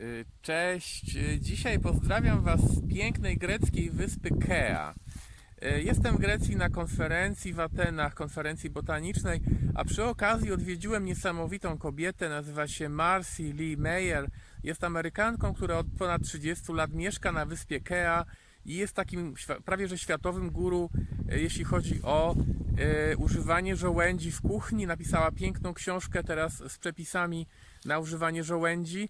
Y, Cześć, Y, dzisiaj pozdrawiam Was z pięknej greckiej wyspy Kea. Y, Jestem w Grecji na konferencji w Atenach, konferencji botanicznej, a przy okazji odwiedziłem niesamowitą kobietę, nazywa się Marcy Lee Mayer. Jest Amerykanką, która od ponad 30 lat mieszka na wyspie Kea i jest takim prawie że światowym guru, jeśli chodzi o y, używanie żołędzi w kuchni. Napisała piękną książkę teraz z przepisami na używanie żołędzi.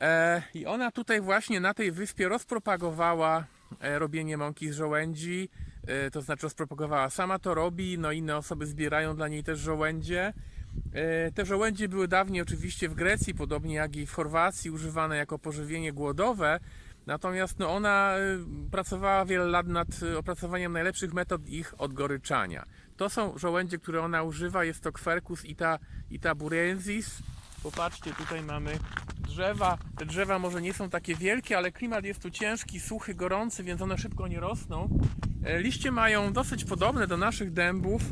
E, I ona tutaj właśnie na tej wyspie rozpropagowała e, robienie mąki z żołędzi, e, to znaczy rozpropagowała sama to robi, no inne osoby zbierają dla niej też żołędzie. Te żołędzie były dawniej oczywiście w Grecji, podobnie jak i w Chorwacji, używane jako pożywienie głodowe. Natomiast no, ona pracowała wiele lat nad opracowaniem najlepszych metod ich odgoryczania. To są żołędzie, które ona używa, jest to Quercus ita, itaburensis. Popatrzcie, tutaj mamy drzewa. Te drzewa może nie są takie wielkie, ale klimat jest tu ciężki, suchy, gorący, więc one szybko nie rosną. E, Liście mają dosyć podobne do naszych dębów,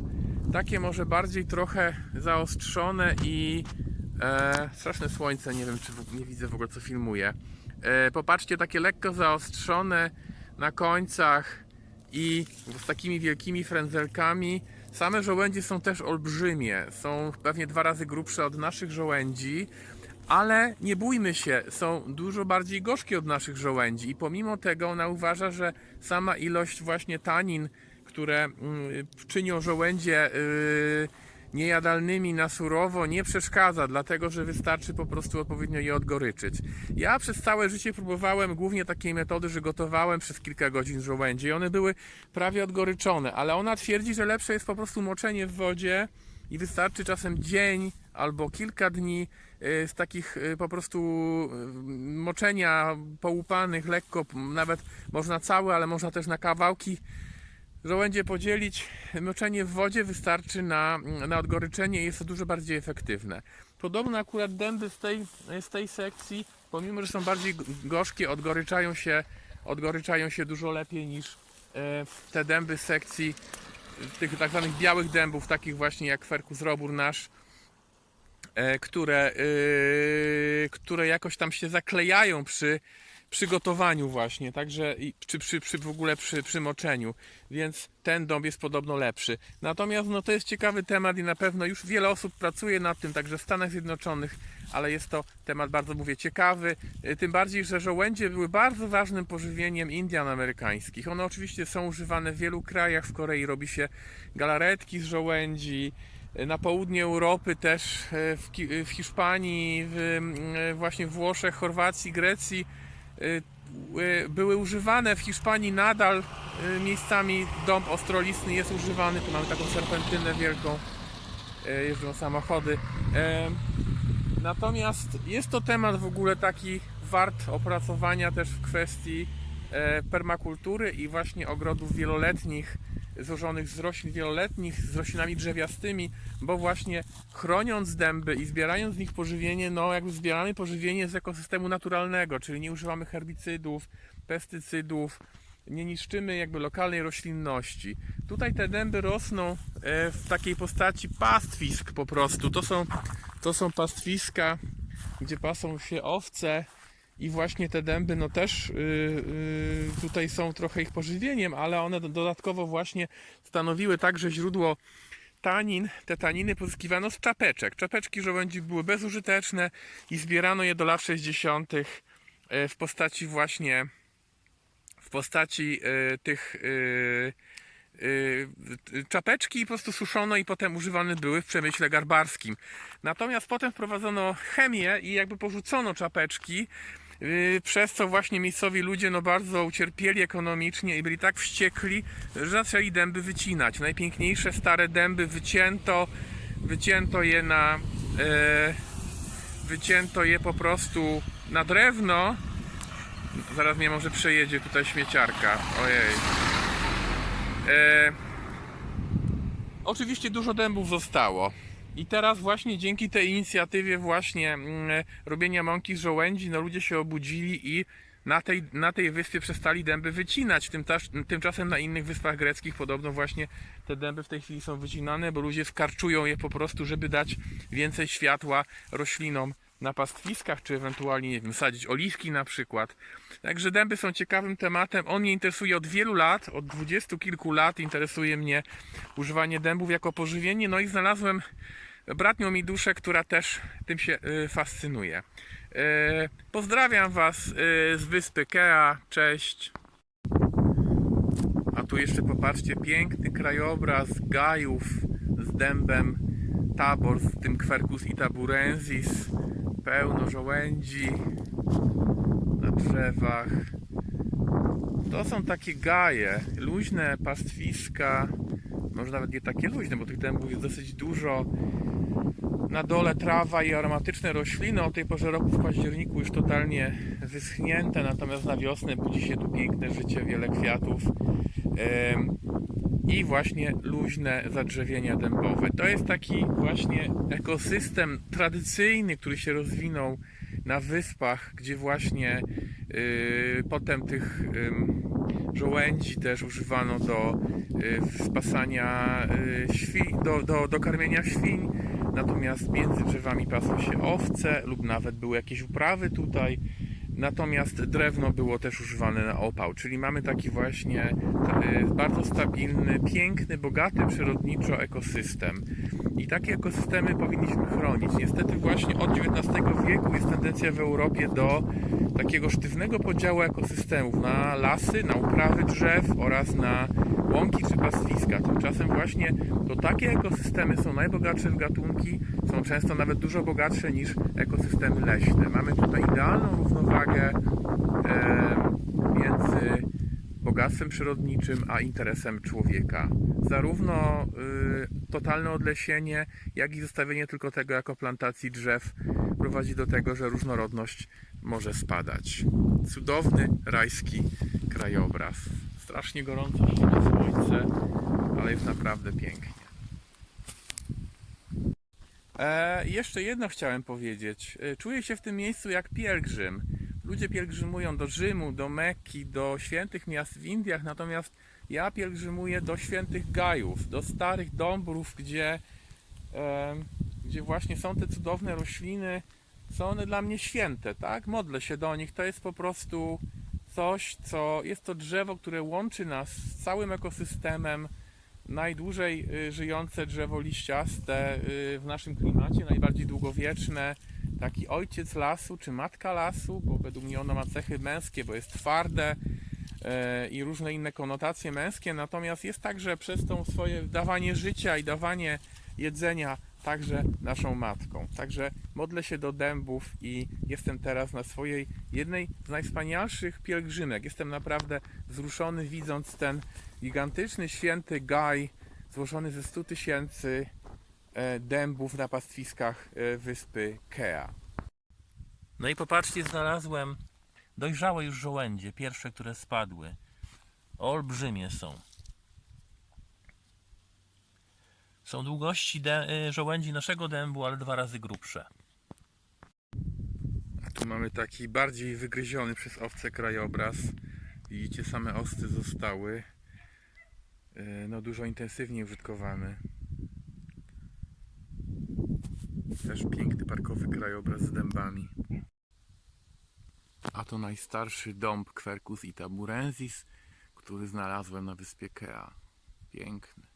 takie może bardziej trochę zaostrzone i e, straszne słońce, nie wiem czy w, nie widzę w ogóle co filmuję. E, popatrzcie, takie lekko zaostrzone na końcach i z takimi wielkimi frędzelkami. Same żołędzie są też olbrzymie, są pewnie dwa razy grubsze od naszych żołędzi, ale nie bójmy się, są dużo bardziej gorzkie od naszych żołędzi i pomimo tego ona uważa, że sama ilość właśnie tanin, które mm, czynią żołędzie yy, niejadalnymi na surowo nie przeszkadza, dlatego że wystarczy po prostu odpowiednio je odgoryczyć. Ja przez całe życie próbowałem głównie takiej metody, że gotowałem przez kilka godzin żołędzie i one były prawie odgoryczone, ale ona twierdzi, że lepsze jest po prostu moczenie w wodzie i wystarczy czasem dzień albo kilka dni y, z takich y, po prostu y, moczenia połupanych lekko, nawet można całe, ale można też na kawałki żołędzie podzielić. Moczenie w wodzie wystarczy na, na odgoryczenie i jest to dużo bardziej efektywne. Podobno akurat dęby z tej, z tej sekcji, pomimo że są bardziej gorzkie, odgoryczają się, odgoryczają się dużo lepiej niż e, te dęby z sekcji tych tak zwanych białych dębów, takich właśnie jak Quercus robur nasz, e, które, yy, które jakoś tam się zaklejają przy przygotowaniu właśnie, także czy przy, przy w ogóle przy, przy moczeniu, więc ten dąb jest podobno lepszy. Natomiast no to jest ciekawy temat i na pewno już wiele osób pracuje nad tym, także w Stanach Zjednoczonych, ale jest to temat bardzo, mówię, ciekawy, y, tym bardziej, że żołędzie były bardzo ważnym pożywieniem Indian amerykańskich. One oczywiście są używane w wielu krajach, w Korei robi się galaretki z żołędzi, na południe Europy też e, w, Ki- w Hiszpanii, w, e, właśnie w Włoszech, Chorwacji, Grecji e, e, były używane w Hiszpanii nadal e, miejscami dąb ostrolistny jest używany. Tu mamy taką serpentynę wielką, e, jeżdżą samochody. E, Natomiast jest to temat w ogóle taki wart opracowania też w kwestii e, permakultury i właśnie ogrodów wieloletnich, złożonych z roślin wieloletnich, z roślinami drzewiastymi, bo właśnie chroniąc dęby i zbierając z nich pożywienie, no jakby zbieramy pożywienie z ekosystemu naturalnego, czyli nie używamy herbicydów, pestycydów, nie niszczymy jakby lokalnej roślinności. Tutaj te dęby rosną e, w takiej postaci pastwisk po prostu. To są, to są pastwiska, gdzie pasą się owce i właśnie te dęby no też yy, yy, tutaj są trochę ich pożywieniem, ale one do- dodatkowo właśnie stanowiły także źródło tanin. Te taniny pozyskiwano z czapeczek. Czapeczki żołędzi były bezużyteczne i zbierano je do lat 60. e, w postaci właśnie w postaci e, tych e, czapeczki i po prostu suszono i potem używane były w przemyśle garbarskim. Natomiast potem wprowadzono chemię i jakby porzucono czapeczki, przez co właśnie miejscowi ludzie no bardzo ucierpieli ekonomicznie i byli tak wściekli, że zaczęli dęby wycinać. Najpiękniejsze stare dęby wycięto, wycięto je na e, wycięto je po prostu na drewno. Zaraz mnie może przejedzie tutaj śmieciarka. Ojej. E, oczywiście dużo dębów zostało. I teraz właśnie dzięki tej inicjatywie właśnie mm, robienia mąki z żołędzi, no ludzie się obudzili i na tej, na tej wyspie przestali dęby wycinać. Tymczas- Tymczasem na innych wyspach greckich podobno właśnie te dęby w tej chwili są wycinane, bo ludzie skarczują je po prostu, żeby dać więcej światła roślinom na pastwiskach, czy ewentualnie nie wiem, sadzić oliwki na przykład. Także dęby są ciekawym tematem. On mnie interesuje od wielu lat, od dwudziestu kilku lat interesuje mnie używanie dębów jako pożywienie. No i znalazłem bratnią mi duszę, która też tym się y, fascynuje. Y, pozdrawiam Was y, z wyspy Kea. Cześć. A tu jeszcze popatrzcie, piękny krajobraz gajów z dębem tabor, z tym Quercus itaburensis, pełno żołędzi na drzewach. To są takie gaje, luźne pastwiska, może nawet nie takie luźne, bo tych dębów jest dosyć dużo. Na dole trawa i aromatyczne rośliny, o tej porze roku w październiku już totalnie wyschnięte, natomiast na wiosnę budzi się tu piękne życie, wiele kwiatów. I właśnie luźne zadrzewienia dębowe. To jest taki właśnie ekosystem tradycyjny, który się rozwinął na wyspach, gdzie właśnie y, potem tych żołędzi też używano do y, spasania y, świń, do, do, do karmienia świń. Natomiast między drzewami pasły się owce lub nawet były jakieś uprawy tutaj. Natomiast drewno było też używane na opał, czyli mamy taki właśnie e, bardzo stabilny, piękny, bogaty przyrodniczo ekosystem. I takie ekosystemy powinniśmy chronić. Niestety właśnie od XIX wieku jest tendencja w Europie do takiego sztywnego podziału ekosystemów na lasy, na uprawy drzew oraz na łąki czy pastwiska. Tymczasem właśnie to takie ekosystemy są najbogatsze w gatunki, są często nawet dużo bogatsze niż ekosystemy leśne. Mamy tutaj idealną równowagę e, między bogactwem przyrodniczym a interesem człowieka. Zarówno y, totalne odlesienie, jak i zostawienie tylko tego jako plantacji drzew prowadzi do tego, że różnorodność może spadać. Cudowny, rajski krajobraz. Strasznie gorąco świeci słońce, ale jest naprawdę pięknie. E, jeszcze jedno chciałem powiedzieć. E, Czuję się w tym miejscu jak pielgrzym. Ludzie pielgrzymują do Rzymu, do Mekki, do świętych miast w Indiach, natomiast ja pielgrzymuję do świętych gajów, do starych dąbrów, gdzie, e, gdzie właśnie są te cudowne rośliny. Są one dla mnie święte, tak? Modlę się do nich. To jest po prostu coś, co jest to drzewo, które łączy nas z całym ekosystemem. Najdłużej y, żyjące drzewo liściaste y, w naszym klimacie, najbardziej długowieczne. Taki ojciec lasu czy matka lasu, bo według mnie ono ma cechy męskie, bo jest twarde i różne inne konotacje męskie, natomiast jest także przez to swoje dawanie życia i dawanie jedzenia także naszą matką. Także modlę się do dębów i jestem teraz na swojej jednej z najwspanialszych pielgrzymek. Jestem naprawdę wzruszony widząc ten gigantyczny święty gaj złożony ze 100 tysięcy e, dębów na pastwiskach e, wyspy Kea. No i popatrzcie, znalazłem dojrzałe już żołędzie, pierwsze, które spadły. Olbrzymie są. Są długości y, żołędzi naszego dębu, ale dwa razy grubsze. Tu mamy taki bardziej wygryziony przez owce krajobraz. Widzicie, same osty zostały e, no, dużo intensywniej użytkowane. Też piękny parkowy krajobraz z dębami. A to najstarszy dąb Quercus itaburensis, który znalazłem na wyspie Kea. Piękny.